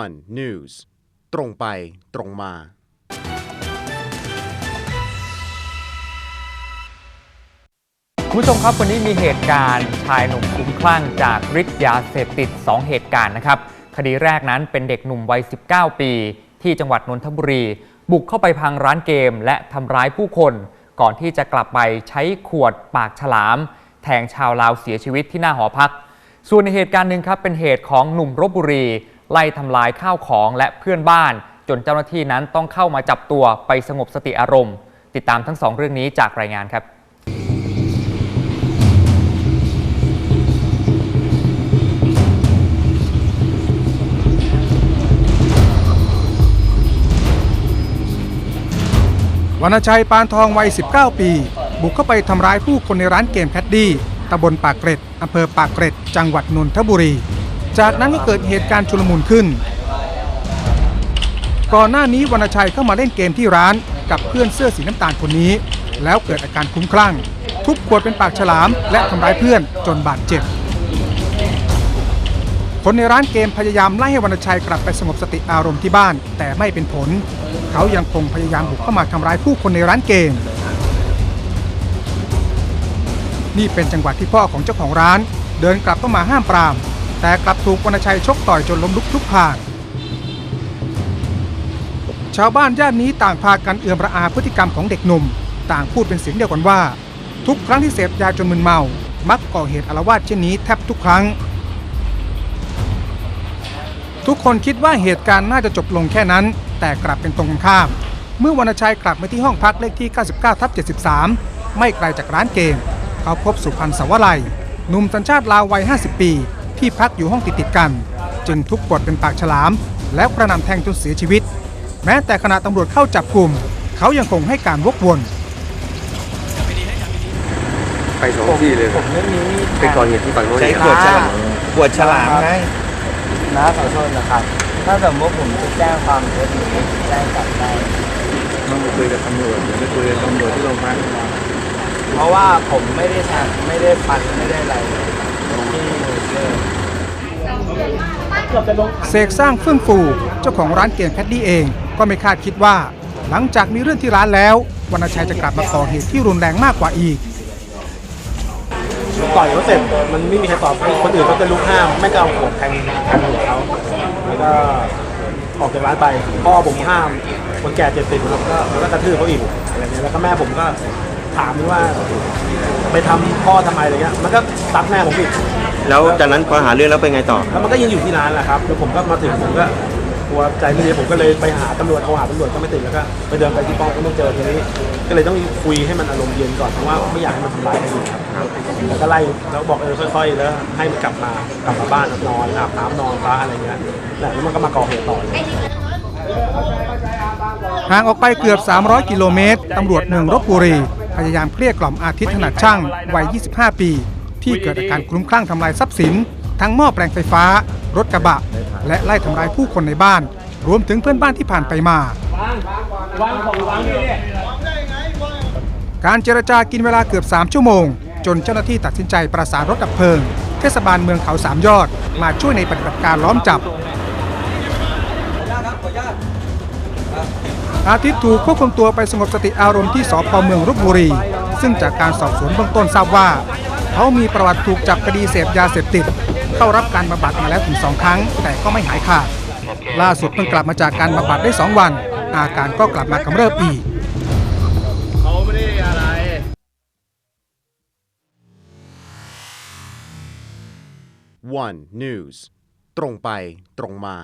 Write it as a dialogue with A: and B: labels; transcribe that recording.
A: one news ตรงไปตรงมา
B: คุณผู้ชมครับวันนี้มีเหตุการณ์ชายหนุ่มคลุ้มคลั่งจากฤทธิ์ยาเสพติด 2 เหตุการณ์นะครับ คดีแรกนั้นเป็นเด็กหนุ่มวัย 19 ปี ที่จังหวัดนนทบุรี บุกเข้าไปพังร้านเกม และทำร้ายผู้คน ก่อนที่จะกลับไปใช้ขวดปากฉลาม แทงชาวลาวเสียชีวิตที่หน้าหอพัก ส่วนในเหตุการณ์หนึ่งครับเป็นเหตุของหนุ่มรบบุรี ไล่ทำลายข้าวของและเพื่อนบ้าน จนเจ้าหน้าที่นั้นต้องเข้ามาจับตัวไปสงบสติอารมณ์ ติดตามทั้งสองเรื่องนี้จากรายงานครับ
C: วรรณชัยปานทองวัย 19 ปี บุกเข้าไปทำร้ายผู้คนในร้านเกมแคดดี้ตำบลปากเกร็ดอำเภอปากเกร็ด จังหวัดนนทบุรี จากนั้นก็เกิดเหตุการณ์ชุลมุนขึ้น ก่อนหน้านี้วรรณชัยเข้ามาเล่นเกมที่ร้านกับเพื่อนเสื้อสีน้ำตาลคนนี้ แล้วเกิดอาการคุ้มคลั่ง ทุบขวดเป็นปากฉลาม และทำร้ายเพื่อนจนบาดเจ็บ คนในร้านเกมพยายามไล่ให้วรรณชัยกลับไปสงบสติอารมณ์ที่บ้าน แต่ไม่เป็นผล เขายังคงพยายามบุกเข้ามาทำร้ายผู้คนในร้านเกม นี่เป็นจังหวะที่พ่อของเจ้าของร้าน เดินกลับเข้ามาห้ามปราม แต่กลับถูกวรรณชัยชกต่อยจนล้มลุกคลุกคลานชาวบ้านย่านนี้ต่างพากันเอือมระอาพฤติกรรมของเด็กหนุ่ม ต่างพูดเป็นเสียงเดียวกันว่า ทุกครั้งที่เสพยาจนมึนเมา มักก่อเหตุอาละวาดเช่นนี้แทบทุกครั้ง ทุกคนคิดว่าเหตุการณ์น่าจะจบลงแค่นั้น แต่กลับเป็นตรงกันข้าม เมื่อวรรณชัยกลับมาที่ห้องพักเลขที่ 99ทับ73 ไม่ไกลจากร้านเกม เขาพบสุพรรณสวลัยหนุ่มสัญชาติลาววัย 50 ปี ที่พักอยู่ห้องติดๆกัน จึงทุบกดเป็นปากฉลาม แล้วกระหน่ำแทงจนเสียชีวิต แม้แต่ขณะตำรวจเข้าจับกลุ่ม เขายังคงให้การวกวน
D: ไปสองที่เลย
E: ผมไม่มีมีด
D: ไปก่อเหตุที่ฝั่งโน้น
E: ใช้
D: อีก
E: ขวดฉลามขวดฉลามไง
F: นะขอโทษนะครับ ถ้าสมมติผมจะแจ้งความเท็จหรือไม่แจ้งจับได้
D: ต้องไปคุยกับตำรวจเดี๋ยวไปคุยกับตำรวจที่โรงพัก
F: เพราะว่าผมไม่ได้ทำไม่ได้ฟันไม่ได้อะไรเลยที่เลิก
C: เสกสร้างเฟื่องฟูเจ้าของร้านเกมแคดดี้เอง ก็ไม่คาดคิดว่า หลังจากมีเรื่องที่ร้านแล้ววรรณชัยจะกลับมาก่อเหตุที่รุนแรงมากกว่าอีก
G: ต่อยเขาเสร็จมันไม่มีใครตอบคนอื่นเขาจะลุกห้ามไม่ก็เอาขวดแทงแทงหัวเขาแล้วก็ออกจากร้านไปพ่อผมห้าม คนแก่เจ็ดสิบแล้วก็แล้วก็กระทืบเขาอีกอะไรเงี้ยแล้วก็แม่ผมก็ถามว่า ไปทำพ่อทำไมอะไรเงี้ยมันก็ซัดแม่ผมอีก
D: แล้วจากนั้นพอหาเรื่องแล้วเป็นไงต่อ
G: แล้วมันก็ยังอยู่ที่ร้านแหละครับแล้วผมก็มาถึงผมก็กลัวใจไม่ดีผมก็เลยไปหาตำรวจโทรหาตำรวจก็ไม่ติดแล้วก็ไปเดินไปที่ป้อมก็ไม่เจอทีนี้ก็เลยต้องคุยให้มันอารมณ์เย็นก่อนเพราะว่าไม่อยากให้มันทำร้ายกันอีกครับแล้วก็ไล่แล้วบอกเออค่อยๆแล้วให้มันกลับมากลับมาบ้านนอนอาบน้ำนอนพระอะไรเงี้ยแล้วมันก็มาก่อเหตุต่อเลย
C: ห่างออกไปเกือบ 300 กิโลเมตรตำรวจเมืองรบบุรี พยายามเกลี้ยกล่อมอาทิตย์ถนัดช่างวัย 25 ปี ที่เกิดอาการคลุ้มคลั่งทำลายทรัพย์สิน ทั้งหม้อแปลงไฟฟ้า รถกระบะ และไล่ทำร้ายผู้คนในบ้าน รวมถึงเพื่อนบ้านที่ผ่านไปมา การเจรจากินเวลาเกือบ 3 ชั่วโมง จนเจ้าหน้าที่ตัดสินใจประสานรถดับเพลิง เทศบาลเมืองเขาสามยอด มาช่วยในปฏิบัติการล้อมจับ อาทิตย์ถูกควบคุมตัวไปสงบสติอารมณ์ที่สพเมืองลบบุรี ซึ่งจากการสอบสวนเบื้องต้นทราบว่า เขามีประวัติถูกจับคดีเสพยาเสพติด เข้ารับการบำบัดมาแล้วถึงสองครั้ง แต่ก็ไม่หายขาด ล่าสุดเพิ่งกลับมาจากการบำบัดได้ 2 วัน อาการก็กลับมากำเริบอีก
A: one news ตรงไปตรงมา